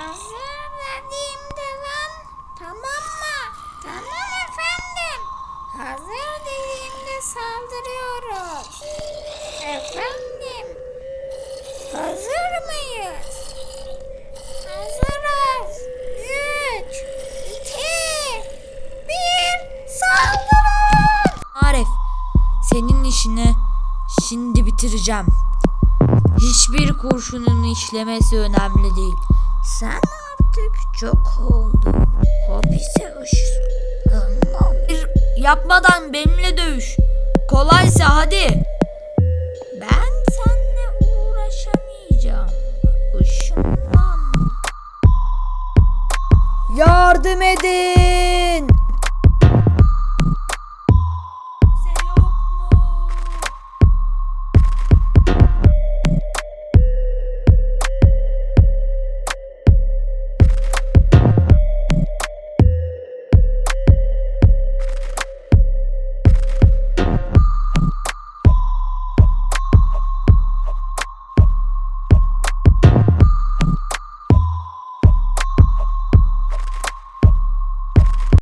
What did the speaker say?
Hazır dediğimde lan. Tamam mı? Tamam efendim. Hazır dediğimde saldırıyoruz. Efendim. Hazır mıyız? Hazırız. Üç, iki, bir, saldırın. Arif, senin işini şimdi bitireceğim. Hiçbir kurşunun işlemesi önemli değil. Sen artık çok oldun. Hapise ışınlanmam. Yapmadan benimle dövüş. Kolaysa hadi. Ben seninle uğraşamayacağım. Işınlan. Yardım edin.